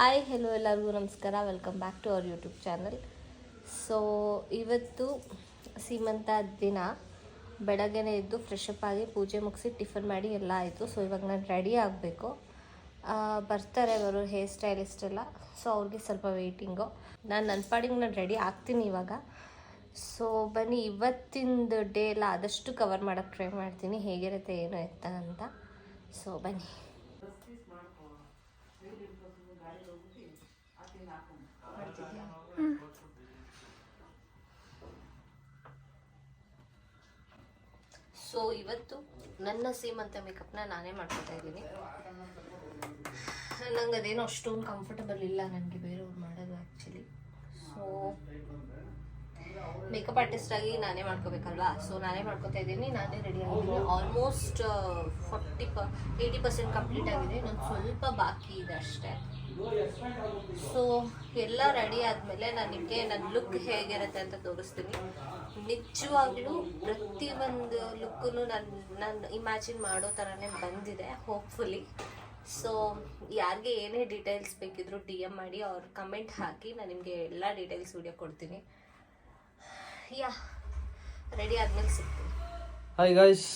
Hi hello ಎಲ್ಲರಿಗೂ ನಮಸ್ಕಾರ. Welcome back to our YouTube channel so ಇವತ್ತು ಸೀಮಂತ ದಿನ. ಬೆಳಗ್ಗೆನೇ ಎದ್ದು ಫ್ರೆಶಪ್ ಆಗಿ ಪೂಜೆ ಮುಗಿಸಿ ಟಿಫನ್ ಮಾಡಿ ಎಲ್ಲ ಆಯಿತು. ಸೊ ಇವಾಗ ನಾನು ರೆಡಿ ಆಗಬೇಕು. ಬರ್ತಾರೆ ಅವರು ಹೇರ್ ಸ್ಟೈಲಿಸ್ಟ್ ಎಲ್ಲ. ಸೊ ಅವ್ರಿಗೆ ಸ್ವಲ್ಪ ವೆಯ್ಟಿಂಗು ನಾನು ನನ್ನ ಪಾಡಿಗೆ ನಾನು ರೆಡಿ ಆಗ್ತೀನಿ ಇವಾಗ. ಸೊ ಬನ್ನಿ, ಇವತ್ತಿಂದ ಡೇ ಎಲ್ಲ ಆದಷ್ಟು ಕವರ್ ಮಾಡೋಕ್ಕೆ ಟ್ರೈ ಮಾಡ್ತೀನಿ. ಹೇಗಿರುತ್ತೆ, ಏನು ಎತ್ತ ಅಂತ. ಸೊ ಬನ್ನಿ. ಸೊ ಇವತ್ತು ನನ್ನ ಸೀಮಂತ ಮೇಕಪ್ನ ನಾನೇ ಮಾಡ್ಕೊತಾ ಇದ್ದೀನಿ. ನಂಗೆ ಅದೇನೋ ಅಷ್ಟೊಂದು ಕಂಫರ್ಟಬಲ್ ಇಲ್ಲ ನನಗೆ ಬೇರೆಯವ್ರು ಮಾಡೋದು ಆ್ಯಕ್ಚುಲಿ ಸೊ ಮೇಕಪ್ ಆರ್ಟಿಸ್ಟ್ ಆಗಿ ನಾನೇ ಮಾಡ್ಕೋಬೇಕಲ್ವಾ? ಸೊ ನಾನೇ ಮಾಡ್ಕೋತಾ ಇದ್ದೀನಿ. ನಾನೇ ರೆಡಿ ಆಗಿದ್ದೀನಿ. ಆಲ್ಮೋಸ್ಟ್ ಫಾರ್ಟಿ ಪ ಏಯ್ಟಿ ಪರ್ಸೆಂಟ್ ಕಂಪ್ಲೀಟ್ ಆಗಿದೆ. ನಂಗೆ ಸ್ವಲ್ಪ ಬಾಕಿ ಇದೆ ಅಷ್ಟೇ. ಸೊ ಎಲ್ಲ ರೆಡಿ ಆದಮೇಲೆ ನಾನು ನಿಮಗೆ ನನ್ನ ಲುಕ್ ಹೇಗಿರುತ್ತೆ ಅಂತ ತೋರಿಸ್ತೀನಿ. ನಿಜವಾಗ್ಲೂ ಪ್ರತಿಯೊಂದು ಲುಕ್ಕೂ ನಾನು ನಾನು ಇಮ್ಯಾಜಿನ್ ಮಾಡೋ ಥರನೇ ಬಂದಿದೆ ಹೋಪ್ಫುಲಿ ಸೊ ಯಾರಿಗೆ ಏನೇ ಡೀಟೇಲ್ಸ್ ಬೇಕಿದ್ರು ಡಿ ಎಂ ಮಾಡಿ ಅವ್ರ ಕಮೆಂಟ್ ಹಾಕಿ ನಾನು ನಿಮಗೆ ಎಲ್ಲ ಡೀಟೇಲ್ಸ್ ವಿಡಿಯೋ ಕೊಡ್ತೀನಿ. ಯಾ ರೆಡಿ ಆದ್ಮೇಲೆ ಸಿಗ್ತೀನಿ. ಹಾಯ್ ಗಾಯ್ಸ್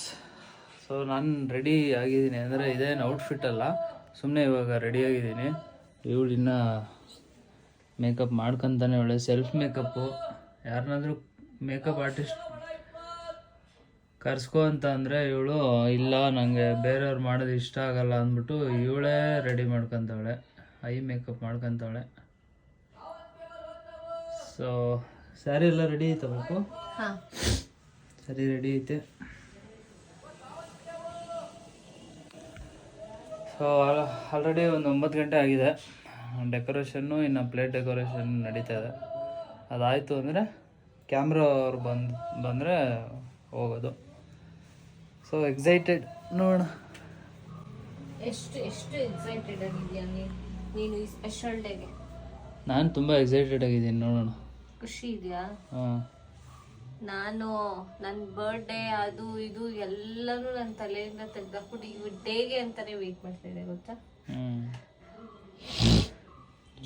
ಸೊ ನಾನು ರೆಡಿ ಆಗಿದ್ದೀನಿ. ಅಂದರೆ ಇದೇನು ಔಟ್ಫಿಟ್ ಅಲ್ಲ. ಸುಮ್ಮನೆ ಇವಾಗ ರೆಡಿ ಆಗಿದ್ದೀನಿ. ಇವಳು ಇನ್ನು ಮೇಕಪ್ ಮಾಡ್ಕೊಂತಾನೆ ಒಳ್ಳೆ ಸೆಲ್ಫ್ ಮೇಕಪ್ಪು ಯಾರನ್ನಾದ್ರೂ ಮೇಕಪ್ ಆರ್ಟಿಸ್ಟ್ ಕರ್ಸ್ಕೋ ಅಂತ ಅಂದರೆ ಇವಳು ಇಲ್ಲ ನನಗೆ ಬೇರೆಯವ್ರು ಮಾಡೋದು ಇಷ್ಟ ಆಗಲ್ಲ ಅಂದ್ಬಿಟ್ಟು ಇವಳೇ ರೆಡಿ ಮಾಡ್ಕೊತಾವಳೆ ಐ ಮೇಕಪ್ ಮಾಡ್ಕೊತಾವಳೆ ಸೊ ಸ್ಯಾರಿ ಎಲ್ಲ ರೆಡಿ ಐತೆ ಬೇಕು ಸರಿ ರೆಡಿ ಐತೆ. ಸೊ ಆಲ್ರೆಡಿ ಒಂದು ಒಂಬತ್ತು ಗಂಟೆ ಆಗಿದೆ. ಡೆಕೋರೇಷನ್ನು ಇನ್ನು ಪ್ಲೇಟ್ ಡೆಕೋರೇಷನ್ ನಡೀತಾ ಇದೆ. ಅದಾಯಿತು ಅಂದರೆ ಕ್ಯಾಮ್ರಾ ಅವ್ರು ಬಂದು ಬಂದರೆ ಹೋಗೋದು. ಸೊ ಎಕ್ಸೈಟೆಡ್ ನೋಡೋಣ. ಎಷ್ಟು ಎಷ್ಟು ಎಕ್ಸೈಟೆಡ್ ಆಗಿದೆಯಾ ನೀನು ನೀನು ಈ ಸ್ಪೆಷಲ್ ಡೇಗೆ ನಾನು ತುಂಬ ಎಕ್ಸೈಟೆಡ್ ಆಗಿದ್ದೀನಿ ನೋಡೋಣ. ಖುಷಿ ಇದೆಯಾ? ಹಾಂ. ನಾನು ನನ್ನ ಬರ್ಡೇ ಅದು ಇದು ಎಲ್ಲನೂ ನನ್ನ ತಲೆಯಿಂದ ತೆಗ್ದಾಕ್ಬಿಟ್ಟು ಇವ್ ಡೇಗೆ ಅಂತಾನೆ ವೇಟ್ ಮಾಡ್ತಾ ಇದೆ ಗೊತ್ತಾ?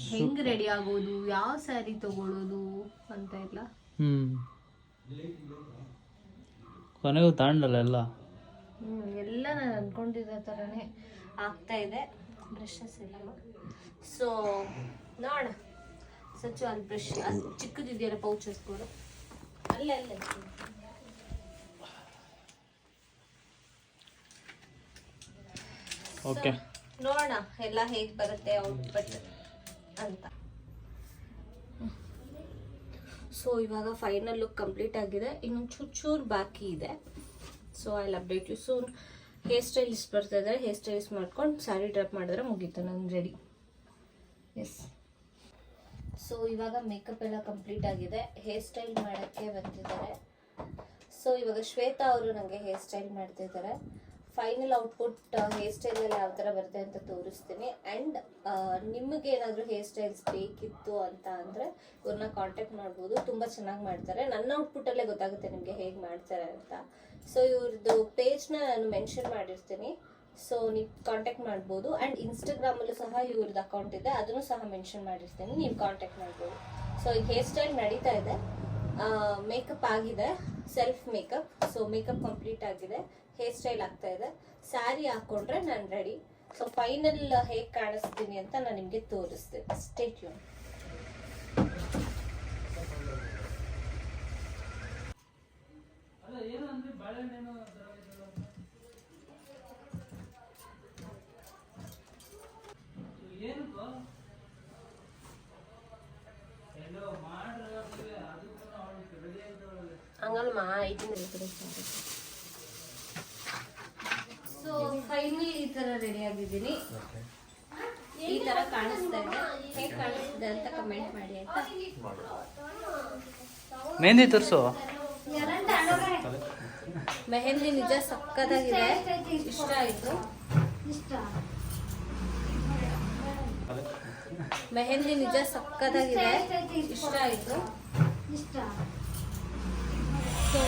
ಹೆಂಗ್ ರೆಡಿ ಆಗೋದು? ಯಾವ ಸ್ಯಾರಿ ತಗೊಳ್ಳೋದು ಅಂತ ಇಲ್ಲ ಹ್ಞೂ ಕೊನೆಗೂ ತಾಂಡಲ್ಲ ಎಲ್ಲ? ಹ್ಮ್, ಎಲ್ಲ ನಾನು ಅನ್ಕೊಂಡಿದ್ದ ಥರನೇ ಆಗ್ತಾ ಇದೆ. ಬ್ರಷಸ್ ಇಲ್ಲ ಸೊ ನೋಡ ಸಚ್ಚು ಅಲ್ಲಿ ಬ್ರಷ್ ಚಿಕ್ಕದಿದೆಯಲ್ಲ ಪೌಚಸ್ ಕೂಡ? ಓಕೆ ನೋಡೋಣ ಎಲ್ಲ ಹೇಗೆ ಬರುತ್ತೆ ಔಟ್ಪುಟ್ ಅಂತ. ಸೊ ಇವಾಗ ಫೈನಲ್ ಲುಕ್ ಕಂಪ್ಲೀಟ್ ಆಗಿದೆ. ಇನ್ನು ಚೂರು ಬಾಕಿ ಇದೆ. So I update you soon hairstylist ಬರ್ತಾ ಇದ್ದಾರೆ. ಹೇರ್ ಸ್ಟೈಲಿಸ್ಟ್ ಮಾಡ್ಕೊಂಡು ಸ್ಯಾರಿ ಡ್ರಾಪ್ ಮಾಡಿದ್ರೆ ಮುಗೀತು. ನಾನು ರೆಡಿ ಎಸ್ ಸೊ ಇವಾಗ ಮೇಕಪ್ ಎಲ್ಲ ಕಂಪ್ಲೀಟ್ ಆಗಿದೆ. ಹೇರ್ ಸ್ಟೈಲ್ ಮಾಡೋಕ್ಕೆ ಬರ್ತಿದ್ದಾರೆ ಸೊ ಇವಾಗ ಶ್ವೇತಾ ಅವರು ನನಗೆ ಹೇರ್ ಸ್ಟೈಲ್ ಮಾಡ್ತಿದ್ದಾರೆ. ಫೈನಲ್ ಔಟ್ಪುಟ್ ಹೇರ್ ಸ್ಟೈಲಲ್ಲಿ ಯಾವ ಥರ ಬರುತ್ತೆ ಅಂತ ತೋರಿಸ್ತೀನಿ. ಆ್ಯಂಡ್ ನಿಮಗೆ ಏನಾದರೂ ಹೇರ್ ಸ್ಟೈಲ್ಸ್ ಬೇಕಿತ್ತು ಅಂತ ಅಂದರೆ ಇವ್ರನ್ನ ಕಾಂಟ್ಯಾಕ್ಟ್ ಮಾಡ್ಬೋದು. ತುಂಬ ಚೆನ್ನಾಗಿ ಮಾಡ್ತಾರೆ. ನನ್ನ ಔಟ್ಪುಟ್ಟಲ್ಲೇ ಗೊತ್ತಾಗುತ್ತೆ ನಿಮಗೆ ಹೇಗೆ ಮಾಡ್ತಾರೆ ಅಂತ. ಸೊ ಇವ್ರದ್ದು ಪೇಜ್ನ ನಾನು ಮೆನ್ಷನ್ ಮಾಡಿರ್ತೀನಿ. ಸೊ ನೀವು ಕಾಂಟ್ಯಾಕ್ಟ್ ಮಾಡ್ಬೋದು. ಆ್ಯಂಡ್ ಇನ್ಸ್ಟಾಗ್ರಾಮಲ್ಲೂ ಸಹ ಇವ್ರದ್ದು ಅಕೌಂಟ್ ಇದೆ. ಅದನ್ನು ಸಹ ಮೆನ್ಷನ್ ಮಾಡಿರ್ತೀನಿ. ನೀವು ಕಾಂಟ್ಯಾಕ್ಟ್ ಮಾಡ್ಬೋದು. ಸೊ ಈಗ ಹೇರ್ ಸ್ಟೈಲ್ ನಡೀತಾ ಇದೆ. ಮೇಕಪ್ ಆಗಿದೆ. Self makeup so makeup complete ಆಗಿದೆ. ಹೇರ್ ಸ್ಟೈಲ್ ಆಗ್ತಾ ಇದೆ. ಸ್ಯಾರಿ ಹಾಕ್ಕೊಂಡ್ರೆ ನಾನು ರೆಡಿ ಸೊ ಫೈನಲ್ ಹೇಗೆ ಕಾಣಿಸ್ತೀನಿ ಅಂತ ನಾನು ನಿಮಗೆ ತೋರಿಸ್ತೀನಿ. ಸ್ಟೇಟ್ ಯು ಹಂಗಲ್ಮ ಸೊ ಫೈನಲಿ ಈ ತರ ರೆಡಿ ಆಗಿದ್ದೀನಿ. ಈ ತರ ಕಾಣಿಸ್ತಾ ಇದೆ. ಹೇಗೆ ಕಾಣಿಸ್ತಿದೆ ಅಂತ ಕಮೆಂಟ್ ಮಾಡಿ ಆಯ್ತಾ? ಮೆಹಂದಿ ತೋರಿಸು. ಮೆಹಂದಿ ನಿಜ ಸಕ್ಕದಾಗಿದೆ. ಇಷ್ಟ ಆಯ್ತು. ಮೆಹಂದಿ ನಿಜ ಸಕ್ಕದಾಗಿದೆ. ಇಷ್ಟ ಆಯ್ತು. ಸೊ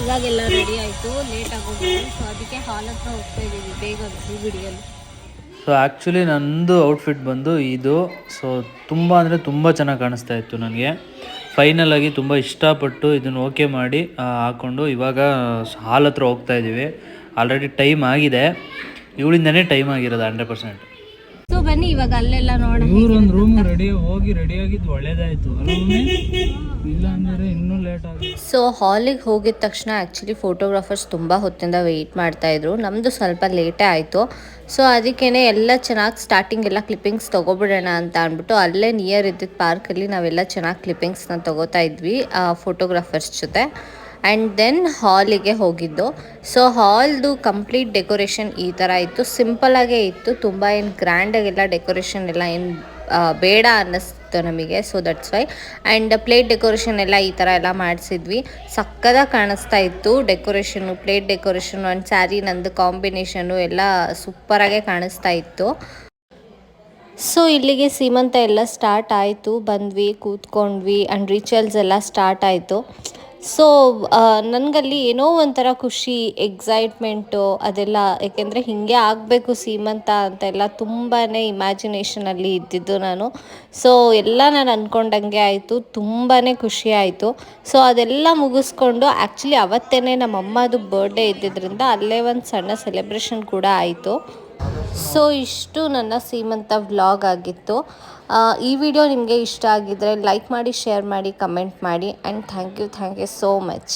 ಇವಾಗೆಲ್ಲ ರೆಡಿ ಆಯಿತು ಲೇಟ್ ಆಗೋಗಿದೆ. ಸೊ ಅದಕ್ಕೆ ಹಾಲ್ ಹತ್ರ ಹೋಗ್ತಾ ಇದ್ದೀವಿ, ಬೇಗ ವಿಡಿಯೋಲಿ ಸೊ ಆ್ಯಕ್ಚುಲಿ ನಂದು ಔಟ್ಫಿಟ್ ಬಂದು ಇದು. ಸೊ ತುಂಬ ಅಂದರೆ ತುಂಬ ಚೆನ್ನಾಗಿ ಕಾಣಿಸ್ತಾ ಇತ್ತು ನನಗೆ. ಫೈನಲ್ ಆಗಿ ತುಂಬ ಇಷ್ಟಪಟ್ಟು ಇದನ್ನು ಓಕೆ ಮಾಡಿ ಹಾಕ್ಕೊಂಡು ಇವಾಗ ಹಾಲ್ ಹತ್ರ ಹೋಗ್ತಾ ಇದ್ದೀವಿ. ಆಲ್ರೆಡಿ ಟೈಮ್ ಆಗಿದೆ. ಇವಳಿಂದನೇ ಟೈಮ್ ಆಗಿರೋದು ಹಂಡ್ರೆಡ್ ಪರ್ಸೆಂಟ್ ಬನ್ನಿ ಇವಾಗ ಅಲ್ಲೆಲ್ಲ ನೋಡೋಣ ಇವ್ರು ಒಂದು ರೂಮ್ ರೆಡಿ ಹೋಗಿ ರೆಡಿ ಆಗಿದ್ದು ಒಳ್ಳೇದಾಯ್ತು. ಇಲ್ಲ ಅಂದರೆ ಇನ್ನೂ ಲೇಟ್ ಆಗುತ್ತೆ. ಸೊ ಹಾಲಿಗೆ ಹೋಗಿದ ತಕ್ಷಣ ಆ್ಯಕ್ಚುಲಿ ಫೋಟೋಗ್ರಾಫರ್ಸ್ ತುಂಬ ಹೊತ್ತಿಂದ ವೆಯ್ಟ್ ಮಾಡ್ತಾಯಿದ್ರು ನಮ್ಮದು ಸ್ವಲ್ಪ ಲೇಟೇ ಆಯಿತು. ಸೊ ಅದಕ್ಕೇ ಎಲ್ಲ ಚೆನ್ನಾಗಿ ಸ್ಟಾರ್ಟಿಂಗ್ ಎಲ್ಲ ಕ್ಲಿಪ್ಪಿಂಗ್ಸ್ ತೊಗೊಬಿಡೋಣ ಅಂತ ಅಂದ್ಬಿಟ್ಟು ಅಲ್ಲೇ ನಿಯರ್ ಇದ್ದಿದ್ದ ಪಾರ್ಕಲ್ಲಿ ನಾವೆಲ್ಲ ಚೆನ್ನಾಗಿ ಕ್ಲಿಪ್ಪಿಂಗ್ಸ್ನ ತೊಗೋತಾ ಇದ್ವಿ ಫೋಟೋಗ್ರಾಫರ್ಸ್ ಜೊತೆ. ಆ್ಯಂಡ್ ದೆನ್ ಹಾಲಿಗೆ ಹೋಗಿದ್ದು. ಸೊ ಹಾಲ್ದು ಕಂಪ್ಲೀಟ್ ಡೆಕೋರೇಷನ್ ಈ ಥರ ಇತ್ತು. ಸಿಂಪಲಾಗೇ ಇತ್ತು. ತುಂಬ ಏನು ಗ್ರ್ಯಾಂಡಾಗೆಲ್ಲ ಡೆಕೋರೇಷನ್ ಎಲ್ಲ. ಏನು ಬೇಡ ಅನ್ನಿಸ್ತು ನಮಗೆ. So that's why and plate decoration ಎಲ್ಲ ಈ ಥರ ಎಲ್ಲ ಮಾಡಿಸಿದ್ವಿ. ಸಕ್ಕದಾಗಿ ಕಾಣಿಸ್ತಾ ಇತ್ತು. Decoration plate decoration and sari ನಂದು ಕಾಂಬಿನೇಷನು ಎಲ್ಲ ಸೂಪರಾಗೆ ಕಾಣಿಸ್ತಾ ಇತ್ತು. ಸೊ ಇಲ್ಲಿಗೆ ಸೀಮಂತ ಎಲ್ಲ ಸ್ಟಾರ್ಟ್ ಆಯಿತು. ಬಂದ್ವಿ, ಕೂತ್ಕೊಂಡ್ವಿ ಆ್ಯಂಡ್ ರಿಚುವಲ್ಸ್ ಎಲ್ಲ ಸ್ಟಾರ್ಟ್ ಆಯಿತು. ಸೊ ನನಗಲ್ಲಿ ಏನೋ ಒಂಥರ ಖುಷಿ ಎಕ್ಸೈಟ್ಮೆಂಟು ಅದೆಲ್ಲ. ಏಕೆಂದರೆ ಹೀಗೆ ಆಗಬೇಕು ಸೀಮಂತ ಅಂತೆಲ್ಲ ತುಂಬಾ ಇಮ್ಯಾಜಿನೇಷನಲ್ಲಿ ಇದ್ದಿದ್ದು ನಾನು. ಸೊ ಎಲ್ಲ ನಾನು ಅಂದ್ಕೊಂಡಂಗೆ ಆಯಿತು. ತುಂಬಾ ಖುಷಿ ಆಯಿತು. ಸೊ ಅದೆಲ್ಲ ಮುಗಿಸ್ಕೊಂಡು ಆ್ಯಕ್ಚುಲಿ ಅವತ್ತೇ ನಮ್ಮ ಅಮ್ಮದು ಬರ್ಡೇ ಇದ್ದಿದ್ದರಿಂದ ಅಲ್ಲೇ ಒಂದು ಸಣ್ಣ ಸೆಲೆಬ್ರೇಷನ್ ಕೂಡ ಆಯಿತು. ಸೊ ಇಷ್ಟು ನನ್ನ ಸೀಮಂತ ವ್ಲಾಗ್ ಆಗಿತ್ತು. ಈ ವಿಡಿಯೋ ನಿಮಗೆ ಇಷ್ಟ ಆಗಿದ್ದರೆ ಲೈಕ್ ಮಾಡಿ, ಶೇರ್ ಮಾಡಿ, ಕಮೆಂಟ್ ಮಾಡಿ and thank you thank you so much